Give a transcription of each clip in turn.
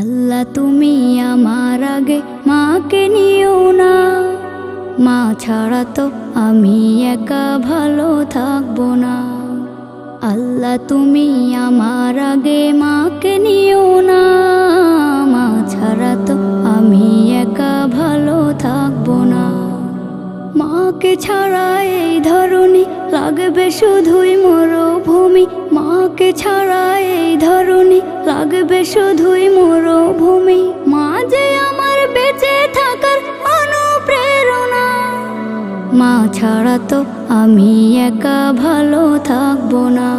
আল্লাহ তুমি আমার আগে মাকে নিও না। মা ছাড়া তো আমি একা ভালো থাকব না। আল্লাহ তুমি আমার আগে মাকে নিও না। মা ছাড়া তো আমি একা ভালো থাকব না। মাকে ছাড়া এই ধরনী লাগবে শুধুই মরুভূমি। মাকে ছাড়া এই ধরনী লাগবে শুধুই মরুভূমি। মা যে আমার বেঁচে থাকার অনুপ্রেরণা। মা ছাড়া তো আমি একা ভালো থাকব না।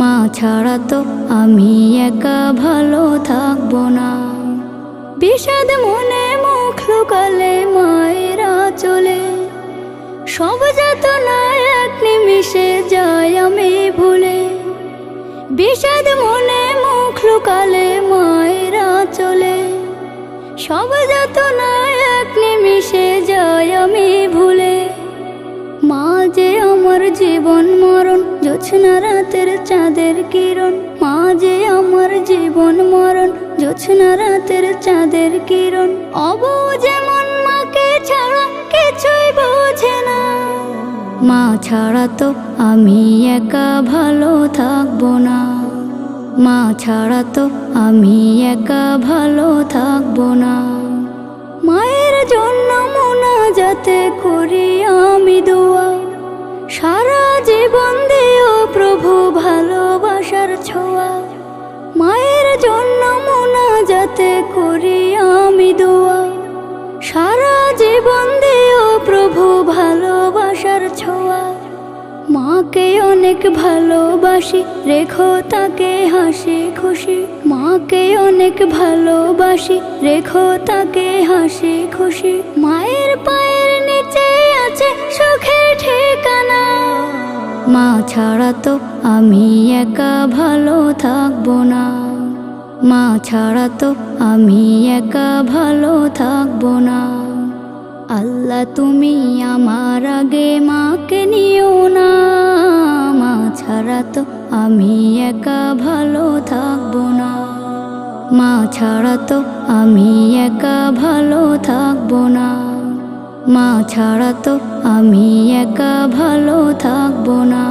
মা ছাড়া তো আমি একা ভালো থাকব না। বিষাদ মনে মুখ লুকালে মায়েরা চলে। সব যাতনা এক নিমিষে যায় আমি ভুলে। বিষাদ মনে মুখ লুকালে মায়েরা চলে। সব যাতনা এক নিমিষে যায় আমি ভুলে। মা যে আমার জীবন মরণ, জোছনা রাতের চাঁদের কিরণ। মা যে আমার জীবন মরণ, জোছনা রাতের চাঁদের কিরণ। অবু যেমন মাকে ছাড়া কিছুই বোঝে না। মা ছাড়া তো আমি একা ভালো থাকব না। মা ছাড়া তো আমি একা ভালো থাকব না। মায়ের জন্য মোনা যাতে করি আমি দোয়া। সারা জীবন দিও প্রভু ভালোবাসার ছোঁয়া। মায়ের জন্য মোনা যাতে করি আমি দোয়া। সারা জীবন দিও প্রভু ছোঁয়া মাকে অনেক ভালোবাসি, রেখো তাকে হাসি খুশি। মাকে অনেক ভালোবাসি, রেখো তাকে হাসি খুশি। মায়ের পায়ের নিচে আছে সুখের ঠিকানা। মা ছাড়া তো আমি একা ভালো থাকব না। মা ছাড়া তো আমি একা ভালো থাকব না। আল্লাহ তুমি আমার আগে মাকে নিও না। তো আমি একা ভালো থাকব না। মা ছাড়া তো আমি একা ভালো থাকব না। মা ছাড়া তো আমি একা ভালো থাকব না।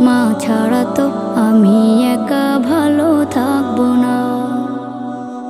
মা ছাড়া তো আমি একা ভালো থাকব না।